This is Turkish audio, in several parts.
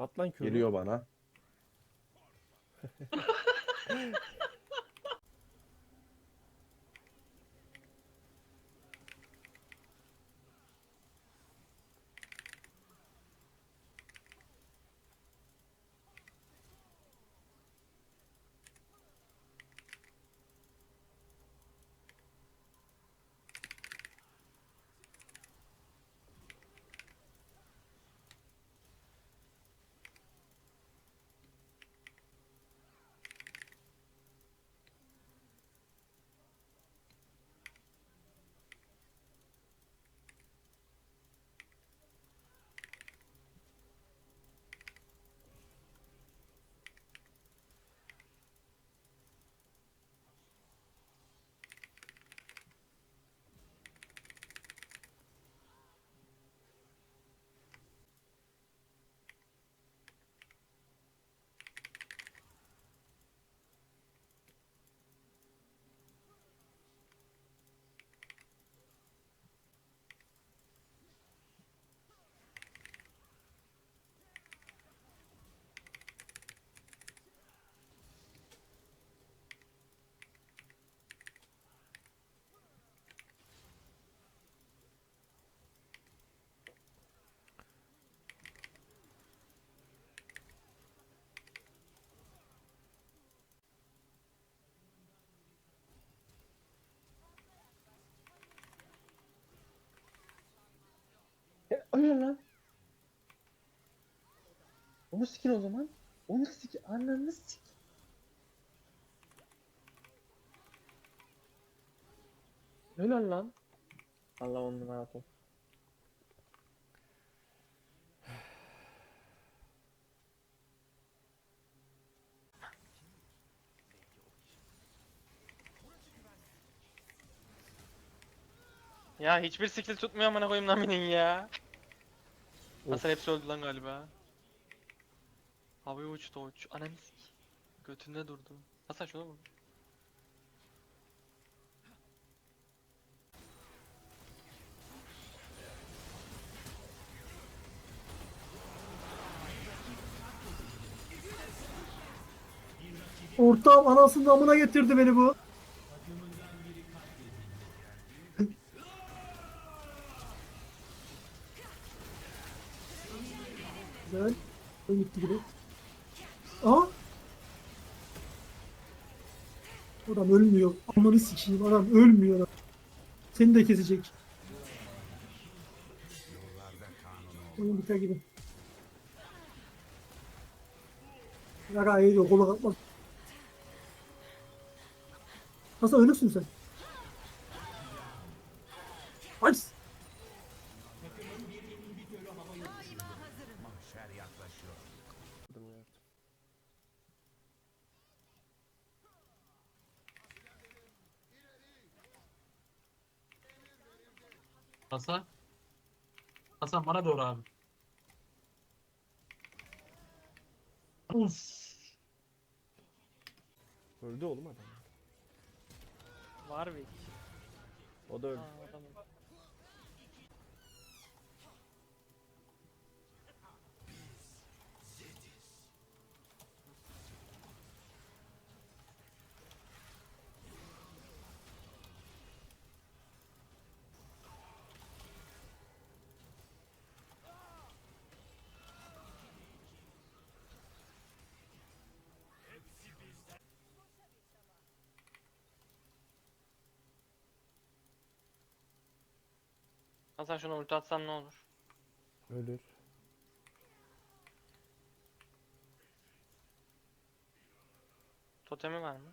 At lan körü. Geliyor bana. E, öyle lan. Onu sikin o zaman. Onu sik. Ananı sik. Helal lan. Allah onun hayatı. olsun. Ya hiçbir skill tutmuyor amına koyayım lan ya. Hasan hepsi öldü lan galiba. Havaya uçtu uç. Ananı sik. Götünde durdu. Hasan şuna bak. Ortağım anasının amına getirdi beni bu. Güzel. O gitti gibi. Aha. Adam ölmüyor. Amanı sikeyim adam ölmüyor. Seni de kesecek. Oyun biter gibi. Yara eğiliyor kola kalkmaz. Hasan ölürsün sen. Hasan. Hasan bana doğru abi. Uf. Öldü oğlum adam. Var bir. O da öldü. Hasan şuna ulti atsan ne olur? Ölür. Totemi var mı?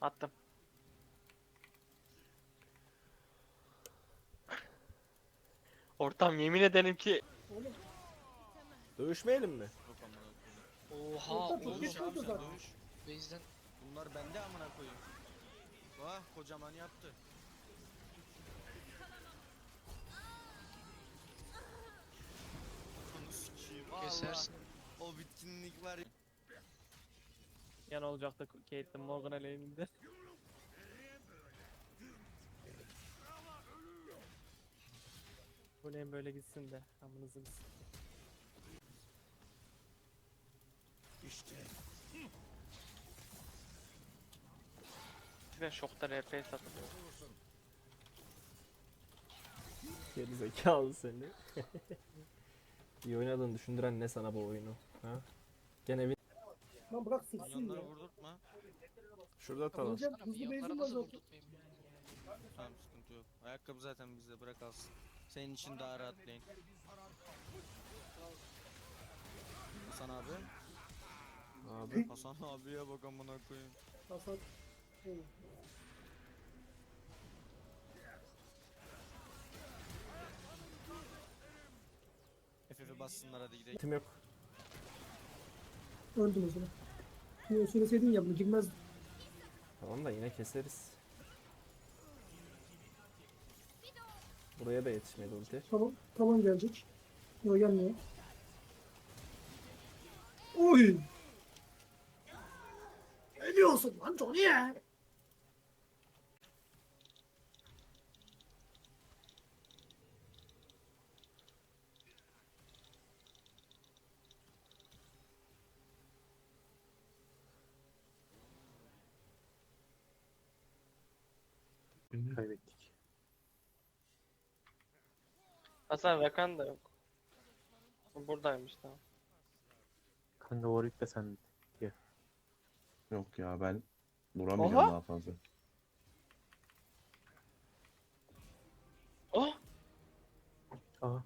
Attım. Ortam yemin ederim ki Dövüşmeyelim mi? Oha Orta çok oğlum. geç oldu zaten. Base'den bunlar bende amına koyayım. Vah kocaman yaptı. Onu sikeyim. Kesersin. Allah, O bitkinlik var ya. yan olacaktı Caitlyn Morgan aleyhinde. Bu lane böyle gitsin de. Amınızı bir sikeyim. Eskiden şokta RP satılıyor. Geri zekalı seni. İyi oynadığını düşündüren ne sana bu oyunu? Ha? Gene bir Lan bırak Yanları ya. vurdurtma. şurada tamam. Hocam hızlı benzin var zaten. Tamam sıkıntı yok. Ayakkabı zaten bizde bırak alsın. Senin için daha rahat lane. Hasan abi. Abi. Hasan abiye bak amına koyayım. Hasan. FF'e bassınlar hadi gidelim. Tim yok. Öldüm o zaman. Niye söyleseydin ya bunu girmez. Tamam da yine keseriz. Buraya da yetişmedi ulti. Tamam. Tamam gelecek. Yok gelmiyor. Oy. Ne diyorsun lan Johnny ya? Kaybettik. Hasan Rakan da yok. Buradaymış tamam. Kanka Warwick de sen. Yok ya ben duramayacağım Oha! daha fazla. Oh! Aha.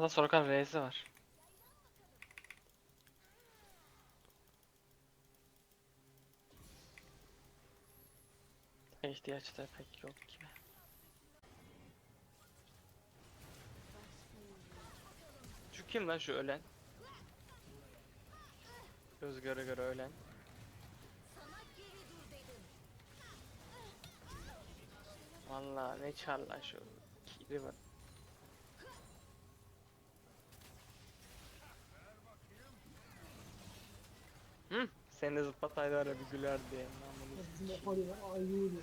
Hasan Sorkan R'si var. İhtiyaç da pek yok gibi. Şu kim lan şu ölen? Göz göre göre ölen. Vallahi ne çar lan şu. Kiri bak. Hı? Seni de zıplataydı ara bir güler diye. Namını Bizim Akali ya. Ay öyle.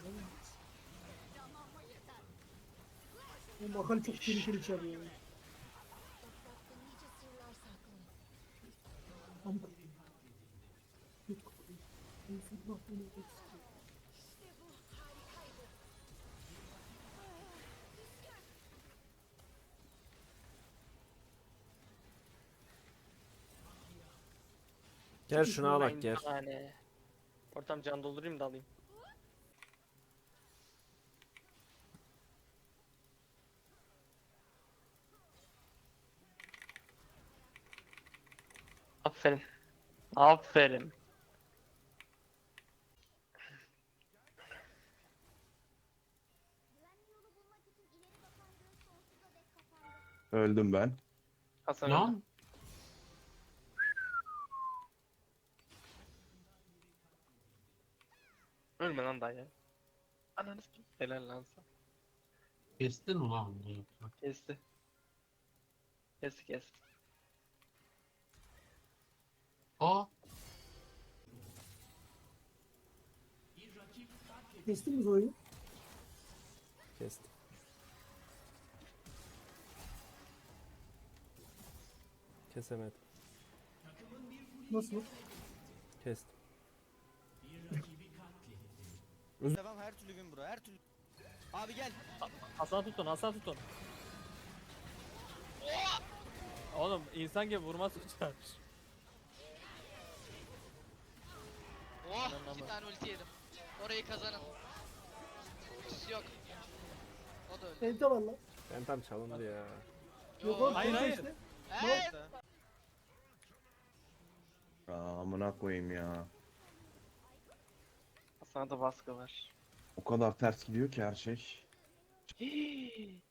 Bu Akali çok tehlikeli içeriyor. Ama... Yok. Bak, bunu eksik. Gel şuna al bak gel. tane. Ortam can doldurayım da alayım. Aferin. Aferin. Öldüm ben. Hasan. Lan. Ölme lan dayı. Ananı s**eyim. Helal lan sana. Kestin mi lan bunu? Kesti. Kesti kesti. Aa. Kestin mi Zoe'yi? Kestim. Kesemedim. Nasıl? Kestim. Devam her türlü win bro her türlü. Abi gel. Hasan tutun, Hasan tutun. Oğlum insan gibi vurma tutar. Oh iki tane ulti yedim. Orayı kazanın. Ultisi yok. O da öldü. Ente var lan. Ben tam çalındı ya. Yok Yo. oğlum. Hayır, hayır. işte. Aa, amına koyayım ya. Hasan'a da baskı var. O kadar ters gidiyor ki her şey.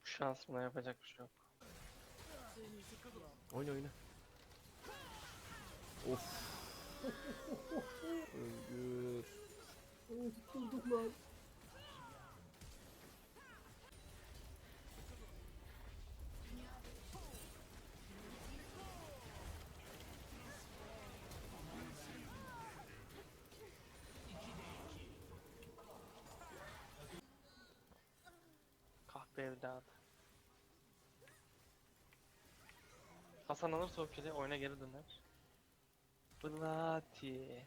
Bu şans buna yapacak bir şey yok. Oyna oyna. Of. Özgür. Oo, tutturduk lan. Orospu evladı. Hasan alırsa o kili oyuna geri döner. Blati.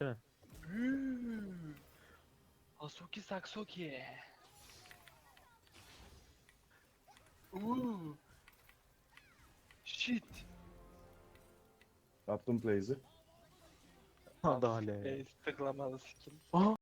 Değil mi? Hüüü. Asuki Saksuki. Uuu. Shit. Yaptım plays'i. Adale. E, tıklamalı skill. Aa